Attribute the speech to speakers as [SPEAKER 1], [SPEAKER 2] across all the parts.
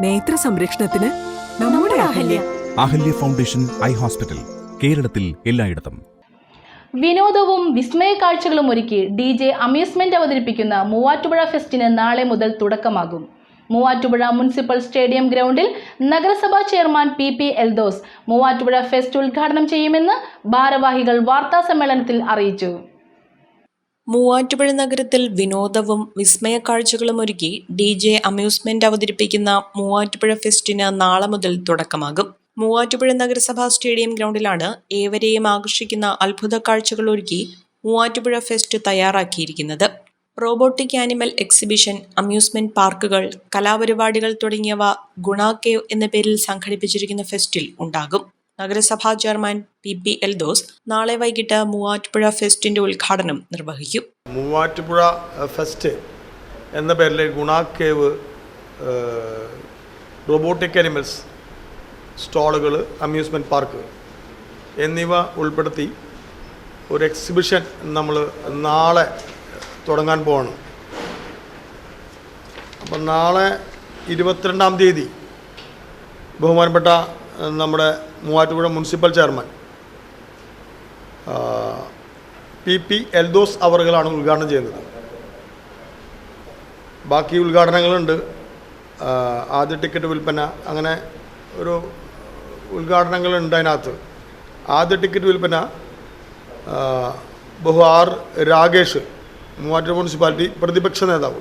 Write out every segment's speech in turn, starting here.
[SPEAKER 1] നേത്ര സംരക്ഷണത്തിന് നമ്മുടെ Ahalya.
[SPEAKER 2] Ahalya. Foundation eye hospital കേരളത്തിൽ എല്ലായിടത്തും.
[SPEAKER 3] വിനോദവും വിസ്മയ കാഴ്ചകളും ഒരുക്കി ഡി ജെ അമ്യൂസ്മെന്റ് അവതരിപ്പിക്കുന്ന മൂവാറ്റുപുഴ ഫെസ്റ്റിന് നാളെ മുതൽ തുടക്കമാകും. മൂവാറ്റുപുഴ മുനിസിപ്പൽ സ്റ്റേഡിയം ഗ്രൗണ്ടിൽ നഗരസഭാ chairman P P Eldhose Muvattupuzha fest ഉദ്ഘാടനം ചെയ്യുമെന്ന് ഭാരവാഹികൾ വാർത്താ സമ്മേളനത്തിൽ അറിയിച്ചു.
[SPEAKER 4] മൂവാറ്റുപുഴ നഗരത്തിൽ വിനോദവും വിസ്മയ കാഴ്ചകളും ഒരുക്കി ഡി ജെ അമ്യൂസ്മെന്റ് അവതരിപ്പിക്കുന്ന മൂവാറ്റുപുഴ ഫെസ്റ്റിന് നാളെ മുതൽ തുടക്കമാകും. മൂവാറ്റുപുഴ നഗരസഭാ സ്റ്റേഡിയം ഗ്രൗണ്ടിലാണ് ഏവരെയും ആകർഷിക്കുന്ന അത്ഭുത കാഴ്ചകൾ ഒരുക്കി മൂവാറ്റുപുഴ ഫെസ്റ്റ് തയ്യാറാക്കിയിരിക്കുന്നത്. റോബോട്ടിക് ആനിമൽ എക്സിബിഷൻ അമ്യൂസ്മെന്റ് പാർക്കുകൾ കലാപരിപാടികൾ തുടങ്ങിയവ ഗുണ കേവ് എന്ന പേരിൽ സംഘടിപ്പിച്ചിരിക്കുന്ന ഫെസ്റ്റിൽ ഉണ്ടാകും. നഗരസഭാ chairman P P Eldhose നാളെ വൈകിട്ട് മൂവാറ്റുപുഴ ഫെസ്റ്റിന്റെ ഉദ്ഘാടനം നിർവഹിക്കും.
[SPEAKER 5] മൂവാറ്റുപുഴ ഫെസ്റ്റ് എന്ന പേരിൽ ഗുണാക്കേവ് റോബോട്ടിക് അനിമൽസ് സ്റ്റാളുകൾ അമ്യൂസ്മെന്റ് പാർക്ക് എന്നിവ ഉൾപ്പെടുത്തി ഒരു എക്സിബിഷൻ നമ്മൾ നാളെ തുടങ്ങാൻ പോവാണ്. അപ്പം നാളെ ഇരുപത്തിരണ്ടാം തീയതി ബഹുമാനപ്പെട്ട നമ്മുടെ Muvattupuzha municipal chairman. P P Eldhose അവറുകളാണ് ഉദ്ഘാടനം ചെയ്യുന്നത്. ബാക്കി ഉദ്ഘാടനങ്ങളുണ്ട്. ആദ്യ ടിക്കറ്റ് വിൽപ്പന അങ്ങനെ ഒരു ഉദ്ഘാടനങ്ങളുണ്ട് അതിനകത്ത്. ആദ്യ ടിക്കറ്റ് വിൽപ്പന ബഹു ആർ രാകേഷ് മൂവാറ്റുപുഴ മുനിസിപ്പാലിറ്റി പ്രതിപക്ഷ നേതാവ്.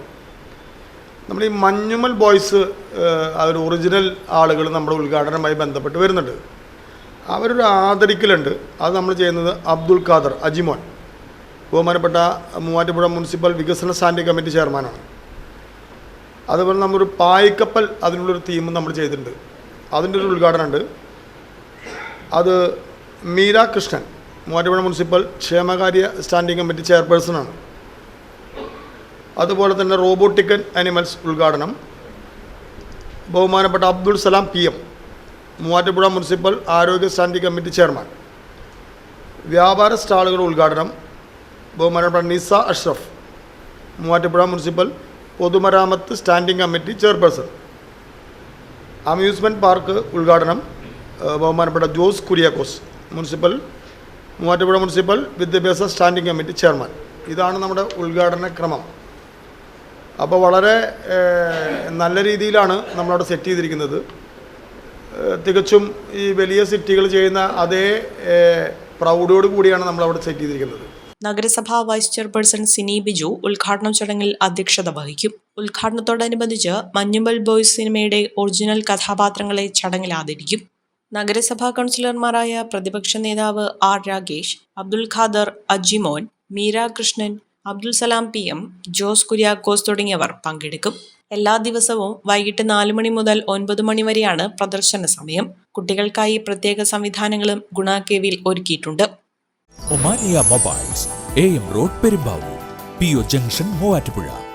[SPEAKER 5] നമ്മുടെ ഈ മഞ്ഞുമൽ ബോയ്സ് അവർ ഒറിജിനൽ ആളുകൾ നമ്മുടെ ഉദ്ഘാടനവുമായി ബന്ധപ്പെട്ട് വരുന്നുണ്ട്. അവരൊരു ആദരിക്കലുണ്ട്. അത് നമ്മൾ ചെയ്യുന്നത് അബ്ദുൽ ഖാദർ അജിമോൻ. ബഹുമാനപ്പെട്ട മൂവാറ്റുപുഴ മുനിസിപ്പൽ വികസന സ്റ്റാൻഡിംഗ് കമ്മിറ്റി ചെയർമാനാണ്. അതുപോലെ നമ്മളൊരു പായ്ക്കപ്പൽ അതിനുള്ളൊരു തീമും നമ്മൾ ചെയ്തിട്ടുണ്ട്. അതിന്റെ ഒരു ഉദ്ഘാടനമുണ്ട്. അത് മീര കൃഷ്ണൻ മൂവാറ്റുപുഴ മുനിസിപ്പൽ ക്ഷേമകാര്യ സ്റ്റാൻഡിംഗ് കമ്മിറ്റി ചെയർപേഴ്സണാണ്. അതുപോലെ തന്നെ റോബോട്ടിക്കൻ അനിമൽസ് ഉദ്ഘാടനം. ബഹുമാനപ്പെട്ട Abdul Salam P M Muvattupuzha municipal ആരോഗ്യ സ്റ്റാൻഡിംഗ് കമ്മിറ്റി ചെയർമാൻ. വ്യാപാര സ്റ്റാളുകളുടെ ഉദ്ഘാടനം ബഹുമാനപ്പെട്ട നിസ അഷ്റഫ് മൂവാറ്റുപുഴ മുനിസിപ്പൽ പൊതുമരാമത്ത് standing committee chairperson. Amusement park ഉദ്ഘാടനം ബഹുമാനപ്പെട്ട ജോസ് കുര്യാക്കോസ് മുനിസിപ്പൽ മൂവാറ്റുപുഴ മുനിസിപ്പൽ വിദ്യാഭ്യാസ സ്റ്റാൻഡിംഗ് കമ്മിറ്റി ചെയർമാൻ. ഇതാണ് നമ്മുടെ ഉദ്ഘാടന ക്രമം. അപ്പോൾ വളരെ നല്ല രീതിയിലാണ് നമ്മളവിടെ സെറ്റ് ചെയ്തിരിക്കുന്നത്. തികച്ചും ഈ വലിയ സിറ്റികൾ ചെയ്യുന്ന അതേ പ്രൗഢിയോട് കൂടിയാണ് നമ്മളവിടെ സെറ്റ് ചെയ്തിരിക്കുന്നത്.
[SPEAKER 4] നഗരസഭാ വൈസ് ചെയർപേഴ്സൺ സിനി ബിജു ഉദ്ഘാടന ചടങ്ങിൽ അധ്യക്ഷത വഹിക്കും. ഉദ്ഘാടനത്തോടനുബന്ധിച്ച് മഞ്ഞുമൽ ബോയ്സ് സിനിമയുടെ ഒറിജിനൽ കഥാപാത്രങ്ങളെ ചടങ്ങിൽ ആദരിക്കും. നഗരസഭാ കൗൺസിലർമാരായ പ്രതിപക്ഷ നേതാവ് R Ragesh Abdul Khader Ajimon Meera Krishnan Abdul Salam P M Jose Kuriakose തുടങ്ങിയവർ പങ്കെടുക്കും. എല്ലാ ദിവസവും വൈകിട്ട് നാല് മണി മുതൽ ഒൻപത് മണി വരെയാണ് പ്രദർശന സമയം. കുട്ടികൾക്കായി പ്രത്യേക സംവിധാനങ്ങളും ഗുണ കേവിൽ ഒരുക്കിയിട്ടുണ്ട്.
[SPEAKER 6] Omania mobiles A M road Perumbavoor P O junction Muvattupuzha.